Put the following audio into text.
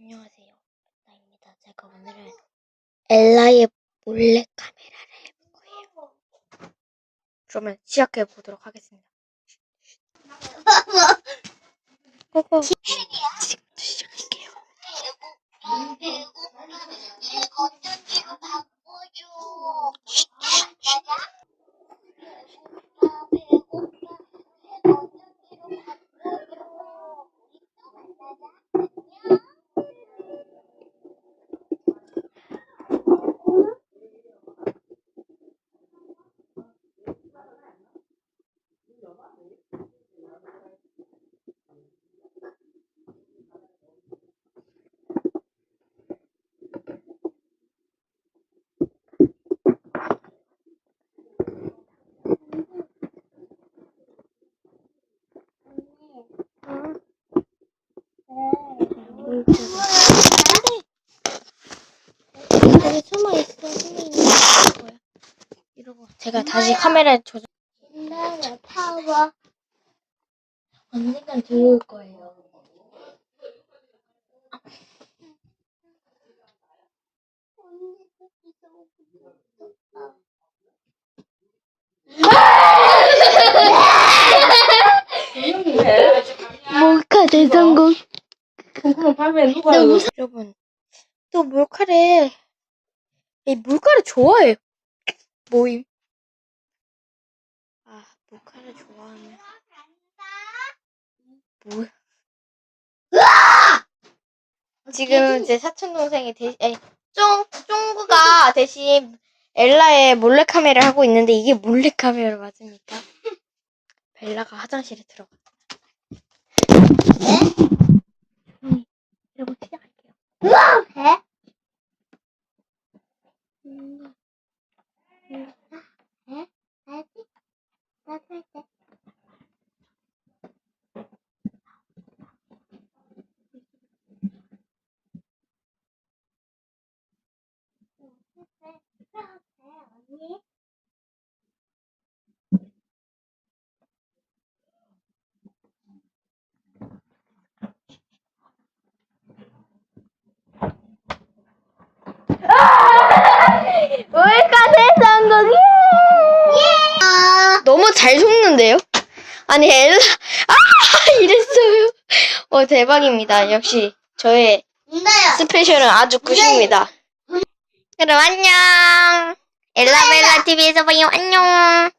안녕하세요. 나입니다. 제가 오늘은 엘라의 몰래 카메라를 해볼 거예요. 그러면 시작해 보도록 하겠습니다. 고고. 여기 숨어 있어. 이러고 제가 다시 카메라 조정. 나는 파워. 언젠간 들어올 거예요. 몰카 대성공. 그럼 밤에 누가 너무 사- 여러분 또 몰카를 이 몰카를 좋아해요. 모임. 아 몰카를 좋아하면 뭐야? 지금 제 사촌 동생이 대신 아니 쫑 쫑구가 대신 엘라의 몰래 카메라를 하고 있는데 이게 몰래 카메라 맞습니까? 벨라가 화장실에 들어가. 조용히 이러고 시작할게요. 해? 음, 알지? 잘 속는데요? 아니 엘라 아 이랬어요. 어 대박입니다. 역시 저의. 스페셜은 아주 굿입니다. 그럼 안녕. 엘라벨라 TV에서 봐요. 안녕.